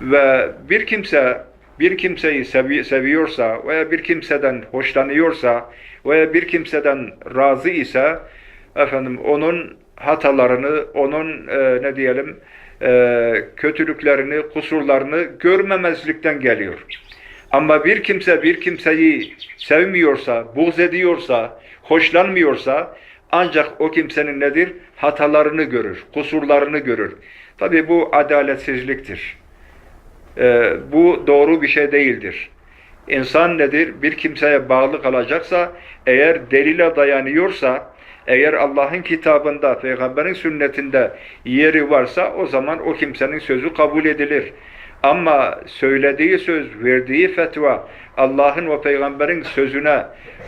Ve bir kimse bir kimseyi sevi- seviyorsa veya bir kimseden hoşlanıyorsa veya bir kimseden razı ise efendim onun hatalarını, onun e, ne diyelim e, kötülüklerini, kusurlarını görmemezlikten geliyor. Ama bir kimse bir kimseyi sevmiyorsa, buğz ediyorsa, hoşlanmıyorsa ancak o kimsenin nedir? Hatalarını görür, kusurlarını görür. Tabi bu adaletsizliktir. Ee, bu doğru bir şey değildir. İnsan nedir? Bir kimseye bağlı kalacaksa, eğer delile dayanıyorsa, eğer Allah'ın kitabında, peygamberin sünnetinde yeri varsa o zaman o kimsenin sözü kabul edilir. Ama söylediği söz, verdiği fetva Allah'ın ve peygamberin sözüne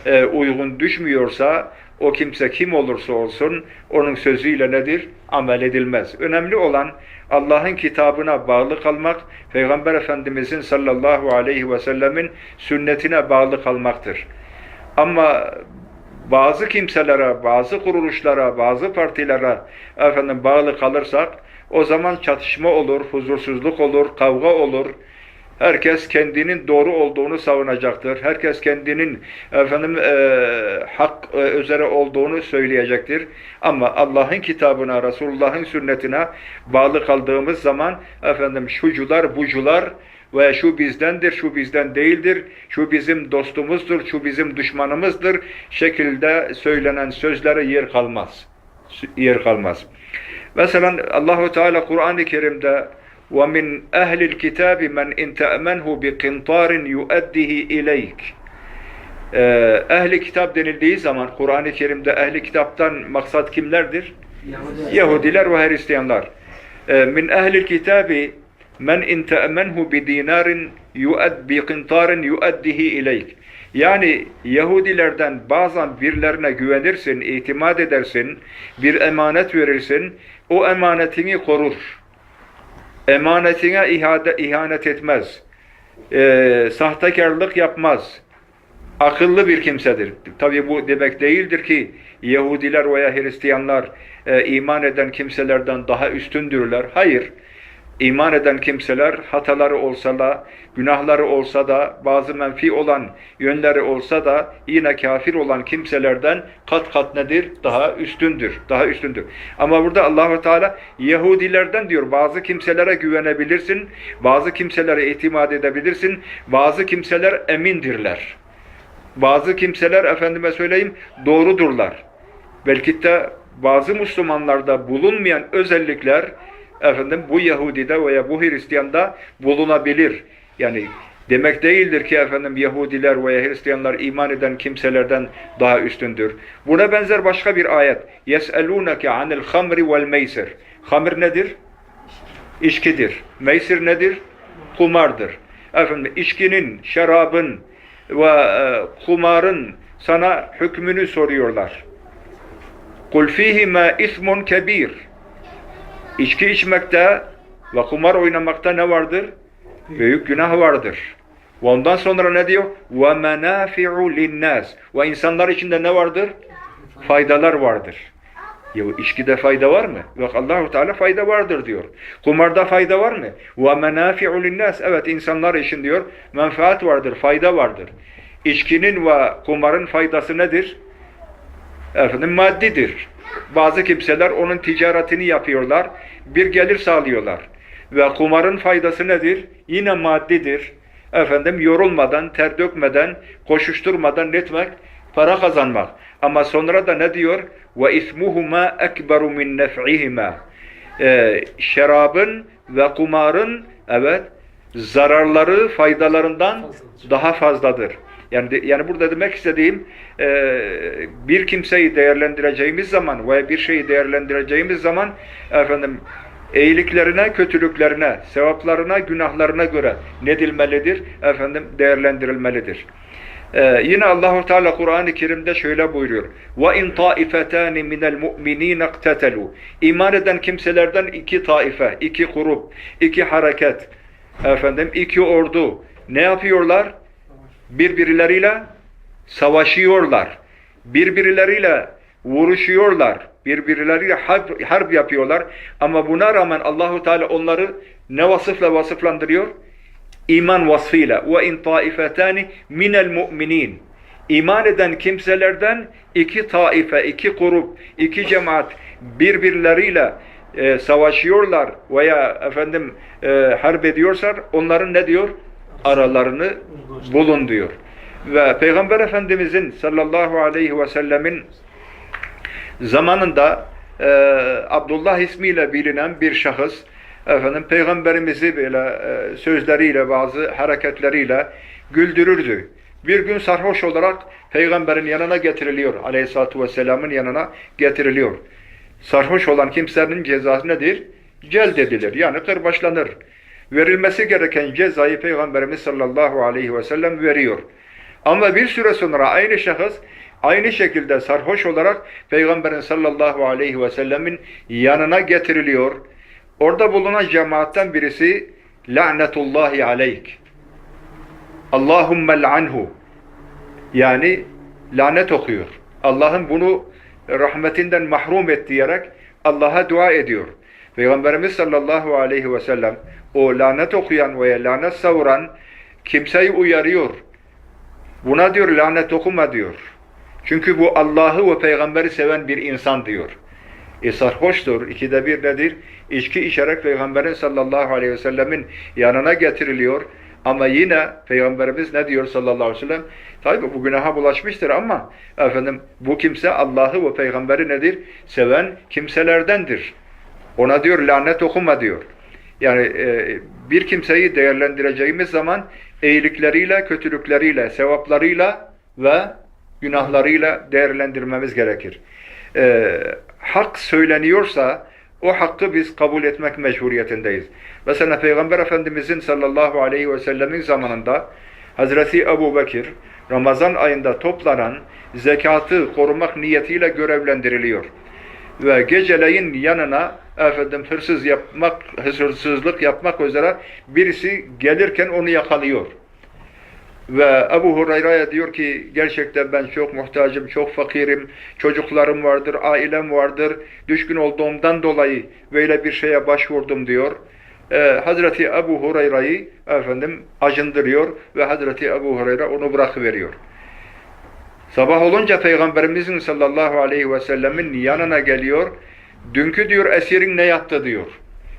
e, uygun düşmüyorsa o kimse kim olursa olsun onun sözüyle nedir? Amel edilmez. Önemli olan Allah'ın kitabına bağlı kalmak, Peygamber Efendimizin sallallahu aleyhi ve sellemin sünnetine bağlı kalmaktır. Ama bazı kimselere, bazı kuruluşlara, bazı partilere efendim bağlı kalırsak o zaman çatışma olur, huzursuzluk olur, kavga olur. Herkes kendinin doğru olduğunu savunacaktır. Herkes kendinin efendim e, hak e, üzere olduğunu söyleyecektir. Ama Allah'ın kitabına, Resulullah'ın sünnetine bağlı kaldığımız zaman efendim şucular, bucular ve şu bizdendir, şu bizden değildir, şu bizim dostumuzdur, şu bizim düşmanımızdır şekilde söylenen sözlere yer kalmaz. Yer kalmaz. Mesela Allahu Teala Kur'an-ı Kerim'de وَمِنْ اَهْلِ الْكِتَابِ مَنْ اِنْ تَأْمَنْهُ بِقِنْطَارٍ يُؤَدِّهِ اِلَيْكِ Ee, ehli kitap denildiği zaman Kur'an-ı Kerim'de ehli kitaptan maksat kimlerdir? Yahudiler ve Hristiyanlar. Ee, min ehlil kitabi men in te'menhu bi dinarin yu'ad bi qintarin yu'addihi ileyk. Yani Yahudilerden bazen birilerine güvenirsin, itimat edersin, bir emanet verirsin, o emanetini korur. Emanetine ihade, ihanet etmez. Ee, sahtekarlık yapmaz. Akıllı bir kimsedir. Tabi bu demek değildir ki Yahudiler veya Hristiyanlar e, iman eden kimselerden daha üstündürler. Hayır. İman eden kimseler hataları olsa da, günahları olsa da, bazı menfi olan yönleri olsa da yine kafir olan kimselerden kat kat nedir? Daha üstündür. Daha üstündür. Ama burada Allahu Teala Yahudilerden diyor bazı kimselere güvenebilirsin, bazı kimselere itimat edebilirsin, bazı kimseler emindirler. Bazı kimseler efendime söyleyeyim doğrudurlar. Belki de bazı Müslümanlarda bulunmayan özellikler efendim bu Yahudide veya bu Hristiyanda bulunabilir. Yani demek değildir ki efendim Yahudiler veya Hristiyanlar iman eden kimselerden daha üstündür. Buna benzer başka bir ayet. Anil hamri vel meysir. Hamir nedir? İçkidir. Meysir nedir? Kumardır. Efendim içkinin, şarabın ve e, kumarın sana hükmünü soruyorlar. Kul fihima ismun kebir. İçki içmekte ve kumar oynamakta ne vardır? Büyük günah vardır. Ve ondan sonra ne diyor? Ve menafi'u linnas. Ve insanlar içinde ne vardır? Faydalar vardır. Ya içkide fayda var mı? Yok Allahu Teala fayda vardır diyor. Kumarda fayda var mı? Ve menafi'u linnas. Evet insanlar için diyor menfaat vardır, fayda vardır. İçkinin ve kumarın faydası nedir? Efendim maddidir. Bazı kimseler onun ticaretini yapıyorlar, bir gelir sağlıyorlar. Ve kumarın faydası nedir? Yine maddidir. Efendim yorulmadan, ter dökmeden, koşuşturmadan etmek, para kazanmak. Ama sonra da ne diyor? Ve ismuhuma ekberu min nef'ihima. Ee, şarabın ve kumarın evet zararları faydalarından daha fazladır. Yani yani burada demek istediğim e, bir kimseyi değerlendireceğimiz zaman veya bir şeyi değerlendireceğimiz zaman efendim iyiliklerine, kötülüklerine, sevaplarına, günahlarına göre ne dilmelidir? Efendim değerlendirilmelidir. Ee, yine Allahu Teala Kur'an-ı Kerim'de şöyle buyuruyor. Ve in taifetani minel mu'minin iqtatalu. İman eden kimselerden iki taife, iki grup, iki hareket, efendim iki ordu ne yapıyorlar? Birbirleriyle savaşıyorlar. Birbirleriyle vuruşuyorlar. birbirleriyle harp, harp yapıyorlar. Ama buna rağmen Allahu Teala onları ne vasıfla vasıflandırıyor? İman vasfıyla. Ve in taifetani minel mu'minin. İman eden kimselerden iki taife, iki grup, iki cemaat birbirleriyle e, savaşıyorlar veya efendim e, harp ediyorlar. Onların ne diyor? Aralarını bulun diyor. Ve Peygamber Efendimizin sallallahu aleyhi ve sellemin zamanında e, Abdullah ismiyle bilinen bir şahıs efendim peygamberimizi böyle e, sözleriyle bazı hareketleriyle güldürürdü. Bir gün sarhoş olarak peygamberin yanına getiriliyor. Aleyhissalatu vesselamın yanına getiriliyor. Sarhoş olan kimsenin cezası nedir? Celd edilir. Yani kırbaçlanır. Verilmesi gereken cezayı Peygamberimiz sallallahu aleyhi ve sellem veriyor. Ama bir süre sonra aynı şahıs aynı şekilde sarhoş olarak Peygamberin sallallahu aleyhi ve sellemin yanına getiriliyor. Orada bulunan cemaatten birisi lanetullahi aleyk. Allahümme anhu. Yani lanet okuyor. Allah'ın bunu rahmetinden mahrum et diyerek Allah'a dua ediyor. Peygamberimiz sallallahu aleyhi ve sellem o lanet okuyan veya lanet savuran kimseyi uyarıyor. Buna diyor lanet okuma diyor. Çünkü bu Allah'ı ve peygamberi seven bir insan diyor. E sarhoştur. İkide bir nedir? İçki içerek peygamberin sallallahu aleyhi ve sellemin yanına getiriliyor. Ama yine Peygamberimiz ne diyor sallallahu aleyhi ve sellem? Tabi bu günaha bulaşmıştır ama efendim bu kimse Allah'ı ve peygamberi nedir? Seven kimselerdendir. Ona diyor lanet okuma diyor. Yani e, bir kimseyi değerlendireceğimiz zaman iyilikleriyle, kötülükleriyle, sevaplarıyla ve günahlarıyla değerlendirmemiz gerekir. E, hak söyleniyorsa o hakkı biz kabul etmek mecburiyetindeyiz. Mesela Peygamber Efendimizin sallallahu aleyhi ve sellemin zamanında Hazreti Ebu Bekir Ramazan ayında toplanan zekatı korumak niyetiyle görevlendiriliyor. Ve geceleyin yanına efendim hırsız yapmak, hırsızlık yapmak üzere birisi gelirken onu yakalıyor. Ve Ebu Hureyre'ye diyor ki gerçekten ben çok muhtacım, çok fakirim, çocuklarım vardır, ailem vardır, düşkün olduğumdan dolayı böyle bir şeye başvurdum diyor. Ee, Hazreti Ebu Hureyre'yi efendim acındırıyor ve Hazreti Ebu Hureyre onu bırakıveriyor. Sabah olunca Peygamberimizin sallallahu aleyhi ve sellemin yanına geliyor. Dünkü diyor esirin ne yattı diyor.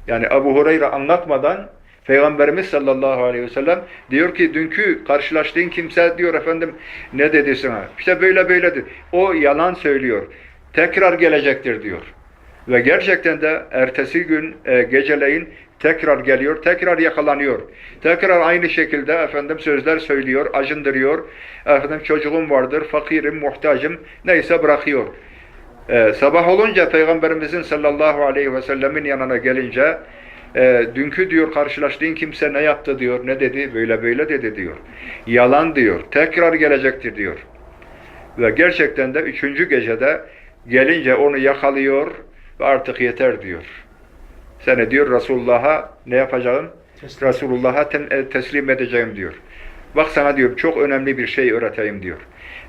Yani Ebu Hureyre anlatmadan Peygamberimiz sallallahu aleyhi ve sellem diyor ki dünkü karşılaştığın kimse diyor efendim ne dedi sana? İşte böyle böyledir. O yalan söylüyor. Tekrar gelecektir diyor. Ve gerçekten de ertesi gün e, geceleyin tekrar geliyor, tekrar yakalanıyor. Tekrar aynı şekilde efendim sözler söylüyor, acındırıyor. Efendim çocuğum vardır, fakirim, muhtacım neyse bırakıyor. Ee, sabah olunca Peygamberimizin sallallahu aleyhi ve sellemin yanına gelince e, dünkü diyor karşılaştığın kimse ne yaptı diyor, ne dedi, böyle böyle dedi diyor. Yalan diyor, tekrar gelecektir diyor. Ve gerçekten de üçüncü gecede gelince onu yakalıyor ve artık yeter diyor. Seni diyor Resulullah'a ne yapacağım? Resulullah'a e, teslim edeceğim diyor. Bak sana diyor çok önemli bir şey öğreteyim diyor.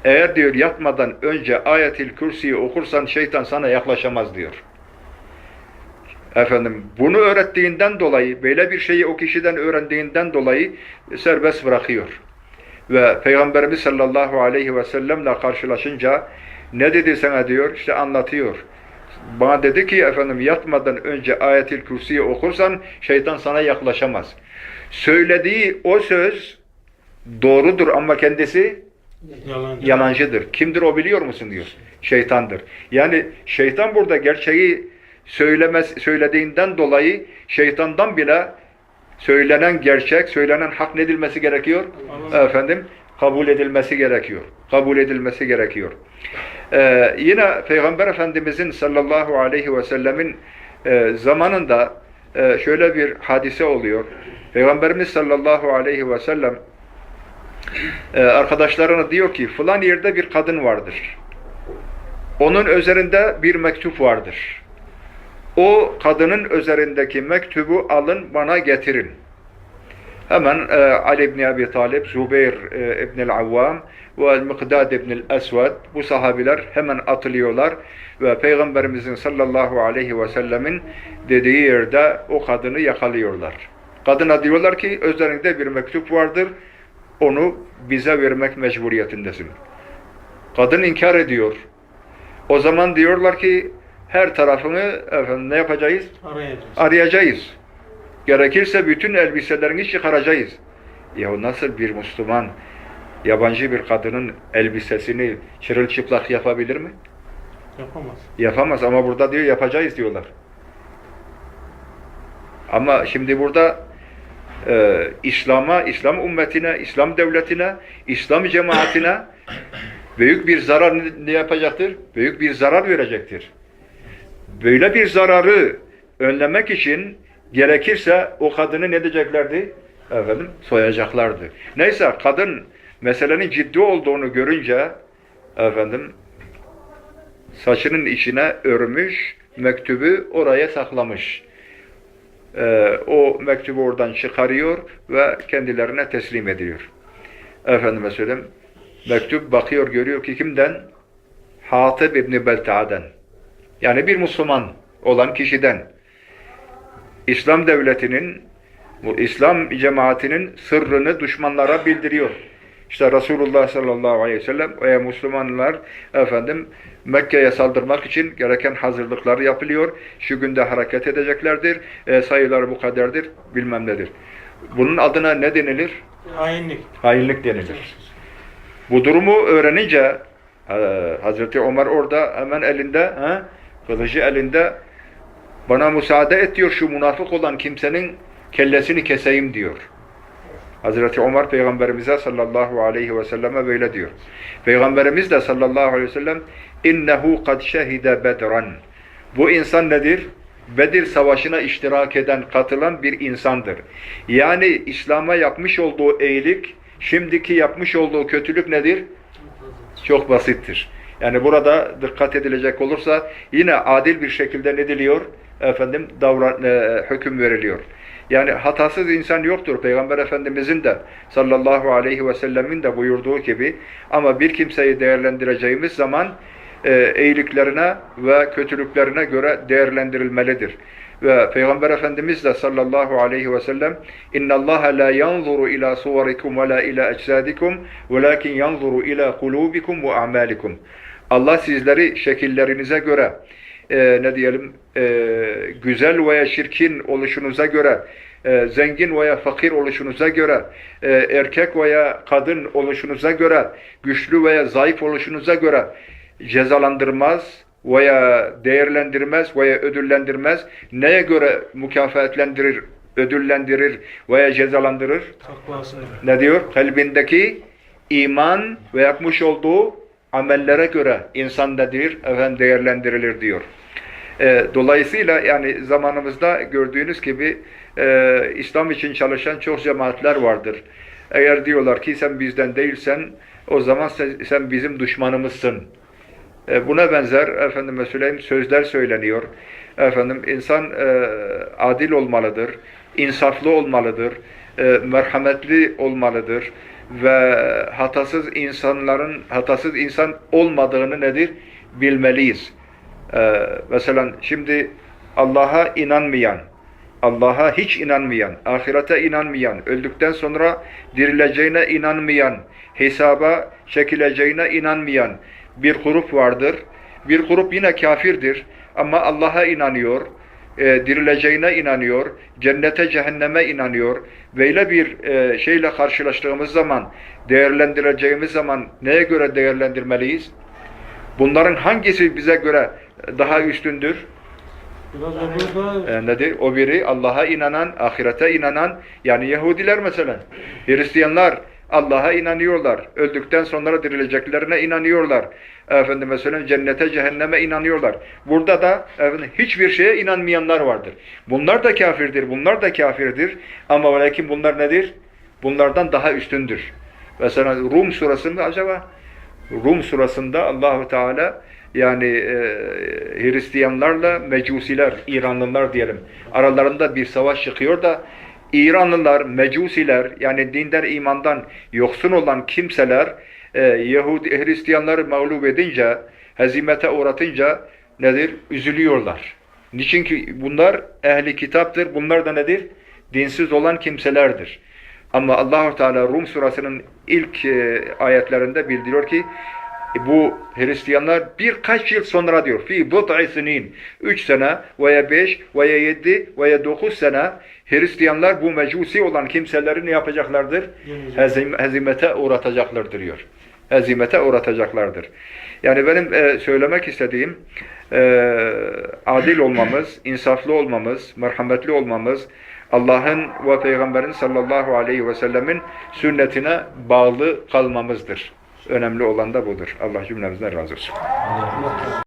Eğer diyor yatmadan önce ayetil kürsiyi okursan şeytan sana yaklaşamaz diyor. Efendim bunu öğrettiğinden dolayı böyle bir şeyi o kişiden öğrendiğinden dolayı serbest bırakıyor. Ve Peygamberimiz sallallahu aleyhi ve sellemle karşılaşınca ne dedi sana diyor işte anlatıyor. Bana dedi ki efendim yatmadan önce ayetil kürsiyi okursan şeytan sana yaklaşamaz. Söylediği o söz doğrudur ama kendisi Yalancı. yalancıdır. Kimdir o biliyor musun diyor. Şeytandır. Yani şeytan burada gerçeği söylemez, söylediğinden dolayı şeytandan bile söylenen gerçek, söylenen hak ne edilmesi gerekiyor? Allah. Efendim kabul edilmesi gerekiyor. Kabul edilmesi gerekiyor. Ee, yine Peygamber Efendimizin sallallahu aleyhi ve sellemin e, zamanında e, şöyle bir hadise oluyor. Peygamberimiz sallallahu aleyhi ve sellem e, arkadaşlarına diyor ki falan yerde bir kadın vardır. Onun üzerinde bir mektup vardır. O kadının üzerindeki mektubu alın bana getirin. Hemen e, Ali ibn Abi Talib, Zubeyr e, ibn el-Avvam ve Mikdad ibn el-Esved bu sahabiler hemen atılıyorlar ve Peygamberimizin sallallahu aleyhi ve sellemin dediği yerde o kadını yakalıyorlar. Kadına diyorlar ki özlerinde bir mektup vardır. Onu bize vermek mecburiyetindesin. Kadın inkar ediyor. O zaman diyorlar ki her tarafını efendim ne yapacağız? Arayacağız. Arayacağız. Gerekirse bütün elbiselerini çıkaracağız. Ya nasıl bir Müslüman yabancı bir kadının elbisesini çırılçıplak yapabilir mi? Yapamaz. Yapamaz ama burada diyor yapacağız diyorlar. Ama şimdi burada e, İslam'a, İslam ümmetine, İslam devletine, İslam cemaatine büyük bir zarar ne- yapacaktır? Büyük bir zarar verecektir. Böyle bir zararı önlemek için gerekirse o kadını ne diyeceklerdi? Efendim soyacaklardı. Neyse kadın meselenin ciddi olduğunu görünce efendim saçının içine örmüş, mektubu oraya saklamış. Ee, o mektubu oradan çıkarıyor ve kendilerine teslim ediyor. Efendime söyleyeyim, mektup bakıyor, görüyor ki kimden? Hatib İbni Belta'dan. Yani bir Müslüman olan kişiden. İslam devletinin, bu İslam cemaatinin sırrını düşmanlara bildiriyor. İşte Resulullah sallallahu aleyhi ve sellem veya Müslümanlar efendim Mekke'ye saldırmak için gereken hazırlıklar yapılıyor. Şu günde hareket edeceklerdir. E, sayıları bu kadardır. Bilmem nedir. Bunun adına ne denilir? Hainlik. Hainlik denilir. Bu durumu öğrenince e, Hazreti Ömer orada hemen elinde he, kılıcı elinde bana müsaade et diyor şu münafık olan kimsenin kellesini keseyim diyor. Hazreti Ömer Peygamberimize sallallahu aleyhi ve selleme böyle diyor. Peygamberimiz de sallallahu aleyhi ve sellem innehu kad şehide bedran. Bu insan nedir? Bedir Savaşı'na iştirak eden, katılan bir insandır. Yani İslam'a yapmış olduğu iyilik, şimdiki yapmış olduğu kötülük nedir? Çok basittir. Yani burada dikkat edilecek olursa yine adil bir şekilde ne diliyor? Efendim davran, e, hüküm veriliyor. Yani hatasız insan yoktur. Peygamber Efendimizin de sallallahu aleyhi ve sellemin de buyurduğu gibi ama bir kimseyi değerlendireceğimiz zaman e, iyiliklerine ve kötülüklerine göre değerlendirilmelidir. Ve Peygamber Efendimiz de sallallahu aleyhi ve sellem اِنَّ اللّٰهَ لَا يَنْظُرُ اِلَى صُوَرِكُمْ وَلَا اِلَى اَجْسَادِكُمْ وَلَكِنْ يَنْظُرُ اِلَى قُلُوبِكُمْ وَاَعْمَالِكُمْ Allah sizleri şekillerinize göre e, ne diyelim e, güzel veya çirkin oluşunuza göre e, zengin veya fakir oluşunuza göre, e, erkek veya kadın oluşunuza göre, güçlü veya zayıf oluşunuza göre cezalandırmaz veya değerlendirmez veya ödüllendirmez. Neye göre mükafatlendirir, ödüllendirir veya cezalandırır? Takvasıyla. Ne diyor? Kalbindeki iman ve yapmış olduğu amellere göre insan nedir? Efendim değerlendirilir diyor. E, dolayısıyla yani zamanımızda gördüğünüz gibi e, İslam için çalışan çok cemaatler vardır. Eğer diyorlar ki sen bizden değilsen o zaman sen, sen bizim düşmanımızsın. E, buna benzer efendime söyleyeyim sözler söyleniyor. Efendim insan e, adil olmalıdır, insaflı olmalıdır, e, merhametli olmalıdır ve hatasız insanların hatasız insan olmadığını nedir bilmeliyiz. Ee, mesela şimdi Allah'a inanmayan, Allah'a hiç inanmayan, ahirete inanmayan, öldükten sonra dirileceğine inanmayan, hesaba çekileceğine inanmayan bir grup vardır. Bir grup yine kafirdir ama Allah'a inanıyor, e, dirileceğine inanıyor, cennete cehenneme inanıyor. Böyle bir e, şeyle karşılaştığımız zaman, değerlendireceğimiz zaman neye göre değerlendirmeliyiz? Bunların hangisi bize göre daha üstündür? E, nedir? O biri Allah'a inanan, ahirete inanan, yani Yahudiler mesela, Hristiyanlar Allah'a inanıyorlar. Öldükten sonra dirileceklerine inanıyorlar. Efendim mesela cennete, cehenneme inanıyorlar. Burada da efendim, hiçbir şeye inanmayanlar vardır. Bunlar da kafirdir, bunlar da kafirdir. Ama lakin bunlar nedir? Bunlardan daha üstündür. Mesela Rum surasında acaba Rum surasında Allahu Teala yani e, Hristiyanlarla Mecusiler, İranlılar diyelim. Aralarında bir savaş çıkıyor da İranlılar, Mecusiler yani dinden imandan yoksun olan kimseler e, Yahudi Hristiyanları mağlup edince, hezimete uğratınca nedir? Üzülüyorlar. Niçin ki bunlar ehli kitaptır. Bunlar da nedir? Dinsiz olan kimselerdir. Ama Allahu Teala Rum surasının ilk e, ayetlerinde bildiriyor ki bu Hristiyanlar birkaç yıl sonra diyor fi but'i sinin 3 sene veya 5 veya 7 veya 9 sene Hristiyanlar bu mecusi olan kimseleri ne yapacaklardır? Hezim, hezimete uğratacaklardır diyor. Hezimete uğratacaklardır. Yani benim e, söylemek istediğim e, adil olmamız, insaflı olmamız, merhametli olmamız, Allah'ın ve Peygamberin sallallahu aleyhi ve sellemin sünnetine bağlı kalmamızdır. Önemli olan da budur. Allah cümlemizden razı olsun.